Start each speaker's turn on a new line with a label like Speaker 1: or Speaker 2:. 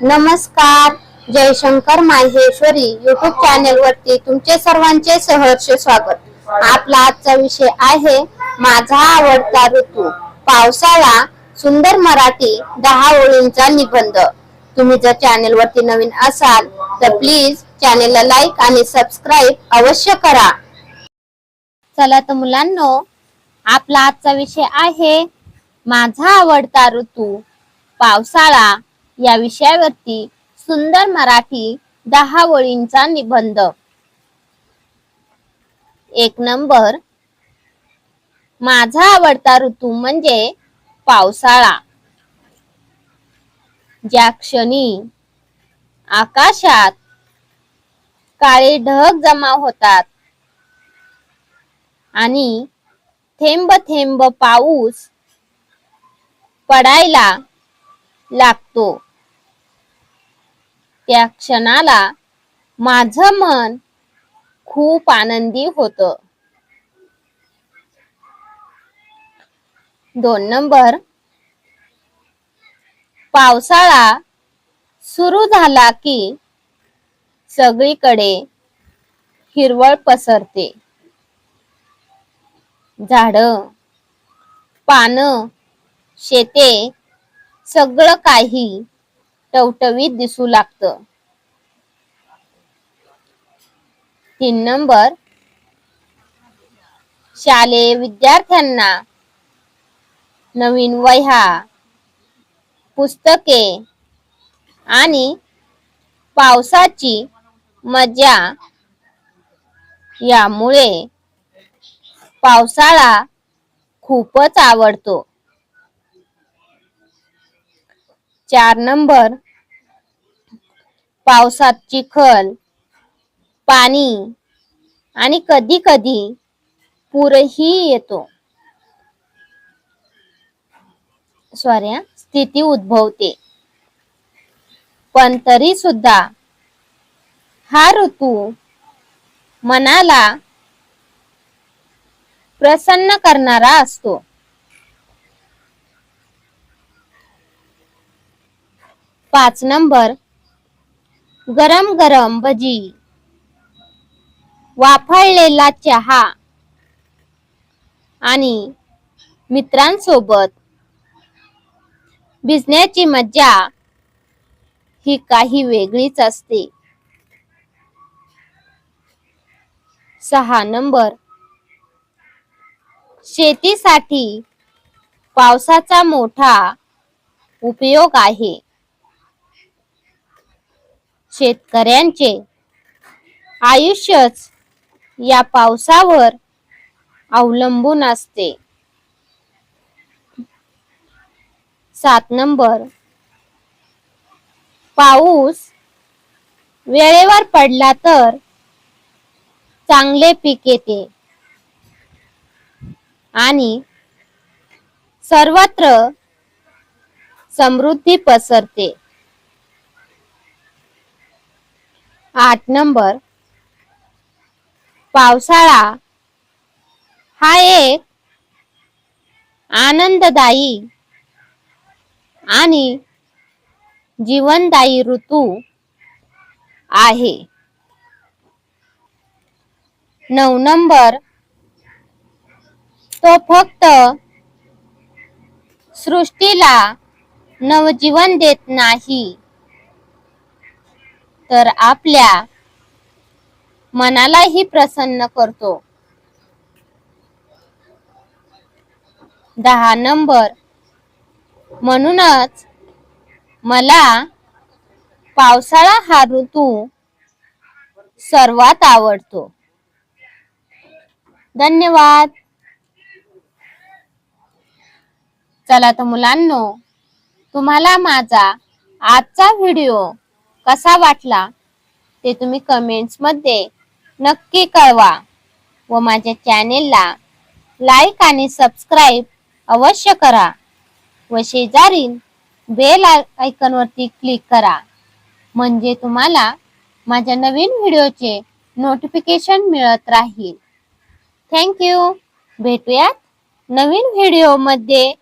Speaker 1: नमस्कार. Jaishankar Maheshwari YouTube channel वरती तुमचे सर्वांचे सहर्ष स्वागत. आपला आजचा विषय आहे माझा आवडता ऋतू. पावसाळा सुंदर मराठी दहा ओळींचा निबंध. तुम्ही जर चॅनेल वरती नवीन असाल तर प्लीज चॅनेलला लाईक आणि सबस्क्राईब अवश्य करा. चला तर मुलांनो आपला आजचा विषय आहे माझा आवडता ऋतू पावसाळा. या विषयावरती सुंदर मराठी दहा ओळींचा निबंध. एक नंबर. माझा आवडता ऋतू म्हणजे पावसाळा. ज्या क्षणी आकाशात काळे ढग जमा होतात आणि थेंब थेंब पाऊस पडायला लागतो. त्या क्षणाला माझं मन खूप आनंदी होत. दोन नंबर. पावसाळा सुरू झाला की सगळीकडे हिरवळ पसरते. झाड पानं शेते सगळं काही टवटवीत दिसू लागतं. तीन नंबर. शालेय विद्यार्थ्यांना नवीन वह्या पुस्तके आणि पावसाची मजा. यामुळे पावसाळा खूपच आवडतो. चार नंबर. पावसात चिखल पाणी आणि कधी कधी पूरही येतो. सॉरी स्थिती उद्भवते. पण तरी सुद्धा हा ऋतू मनाला प्रसन्न करणारा असतो. पाच नंबर गरम गरम भजी. वाफळलेला चहा. आणि मित्रांसोबत भिजण्याची मज्जा ही काही वेगळीच असते. सहा नंबर. शेतीसाठी पावसाचा मोठा उपयोग आहे. शेतकऱ्यांचे. आयुष्यच या पावसावर अवलंबून असते. सात नंबर. पाऊस वेळेवर पडला तर चांगले पीक येते. आणि सर्वत्र समृद्धी पसरते. आठ नंबर. पावसाळा हा एक आनंददायी आणि जीवनदायी ऋतू आहे. नऊ नंबर. तो फक्त सृष्टीला नवजीवन देत नाही. तर आपल्या मनालाही प्रसन्न करतो. दहा नंबर. म्हणूनच मला पावसाळा हा ऋतू सर्वात आवडतो. धन्यवाद. चला तर मुलांनो तुम्हाला माझा आजचा व्हिडिओ कसा वाटला ते तुम्ही कमेंट्समध्ये नक्की कळवा व माझ्या चॅनेलला लाईक आणि सबस्क्राईब अवश्य करा व शेजारील बेल आयकनवरती क्लिक करा. म्हणजे तुम्हाला माझ्या नवीन व्हिडिओचे नोटिफिकेशन मिळत राहील. थँक्यू भेटूयात नवीन व्हिडिओमध्ये